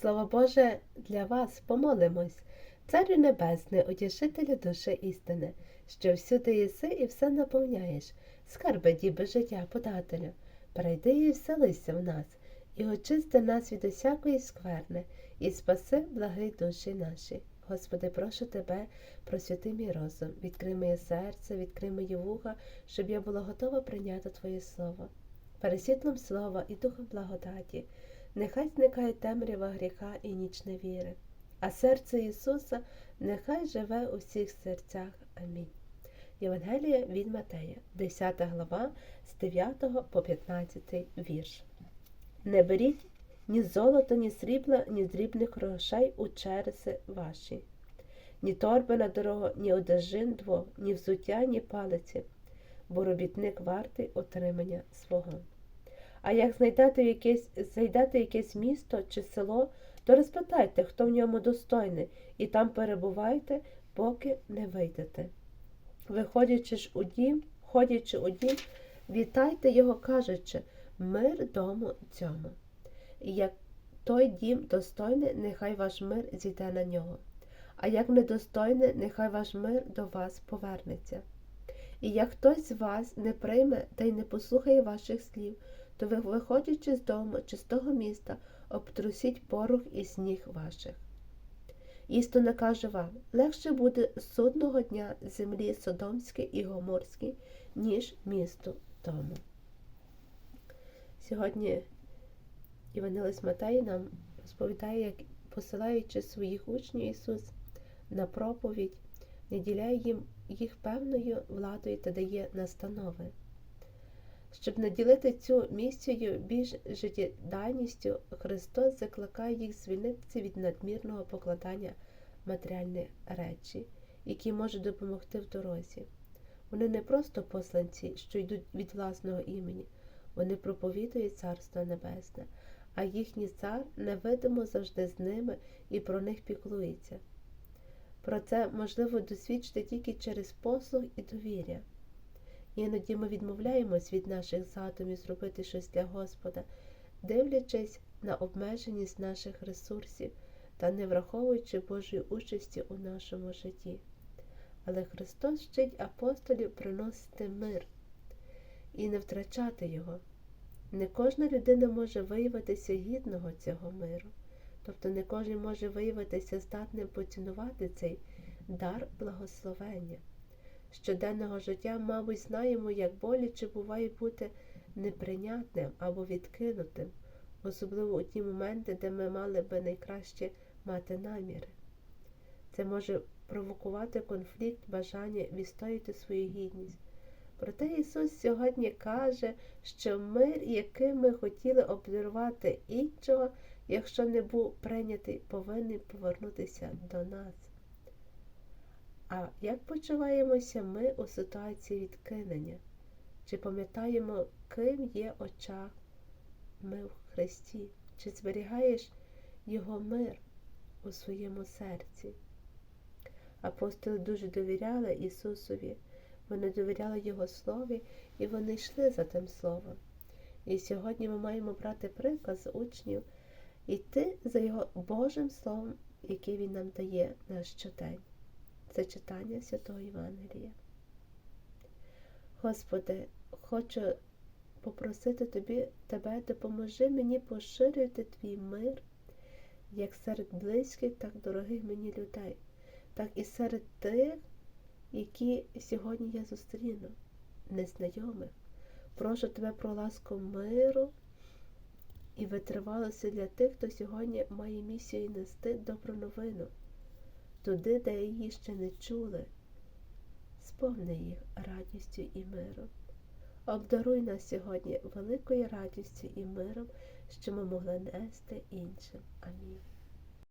Слово Боже, для вас помолимось, Царю Небесний, утішителю душі істини, що всюди єси і все наповняєш, скарби діби життя подателю, прийди і вселися в нас, і очисти нас від усякої скверни, і спаси благий душі наші. Господи, прошу Тебе, просвяти мій розум, відкрий моє серце, відкрий мої вуха, щоб я була готова прийняти Твоє Слово. Пересвітлом слова і духом благодаті, нехай зникає темрява гріха і ніч невіри, а серце Ісуса нехай живе у всіх серцях. Амінь. Євангелія від Матея, 10 глава, з 9 по 15 вірш. Не беріть ні золота, ні срібла, ні дрібних грошей у череси ваші, ні торби на дорогу, ні одежин двох, ні взуття, ні палиці, бо робітник вартий отримання свого. А як знайдете якесь, зайдете якесь місто чи село, то розпитайте, хто в ньому достойний, і там перебувайте, поки не вийдете. Виходячи ж у дім, ходячи у дім, вітайте його, кажучи, мир дому цьому. І як той дім достойний, нехай ваш мир зійде на нього, а як недостойний, нехай ваш мир до вас повернеться. І як хтось з вас не прийме та й не послухає ваших слів, то ви, виходячи з дому чи з того міста, обтрусіть порох із ніг ваших. Істинно кажу вам, легше буде судного дня землі Содомській і Гоморській, ніж місту тому. Сьогодні Іванилис Матей нам розповідає, як посилаючи своїх учнів Ісус на проповідь, наділяє їм їх певною владою та дає настанови. Щоб наділити цю місію більш життєдайністю, Христос закликає їх звільнитися від надмірного покладання матеріальних речі, які можуть допомогти в дорозі. Вони не просто посланці, що йдуть від власного імені, вони проповідують Царство Небесне, а їхній цар невидимо завжди з ними і про них піклується. Про це можливо досвідчити тільки через послуг і довір'я. Іноді ми відмовляємось від наших задумів зробити щось для Господа, дивлячись на обмеженість наших ресурсів та не враховуючи Божої участі у нашому житті. Але Христос вчить апостолів приносити мир і не втрачати його. Не кожна людина може виявитися гідного цього миру, тобто не кожен може виявитися здатним поцінувати цей дар благословення. Щоденного життя, мабуть, знаємо, як боляче буває бути неприйнятним або відкинутим, особливо у ті моменти, де ми мали би найкраще мати наміри. Це може провокувати конфлікт, бажання відстояти свою гідність. Проте Ісус сьогодні каже, що мир, яким ми хотіли обдарувати іншого, якщо не був прийнятий, повинен повернутися до нас. А як почуваємося ми у ситуації відкинення? Чи пам'ятаємо, ким є очах ми в Христі? Чи зберігаєш Його мир у своєму серці? Апостоли дуже довіряли Ісусові, вони довіряли Його Слові і вони йшли за тим Словом. І сьогодні ми маємо брати приклад з учнів, йти за Його Божим Словом, яке Він нам дає на щодень. Це читання Святого Євангелія. Господи, хочу попросити тобі, Тебе, допоможи мені поширювати твій мир як серед близьких, так дорогих мені людей, так і серед тих, які сьогодні я зустріну, незнайомих. Прошу тебе про ласку миру і витривалося для тих, хто сьогодні має місію нести добру новину туди, де її ще не чули, сповни їх радістю і миром. Обдаруй нас сьогодні великою радістю і миром, що ми могли нести іншим. Амінь.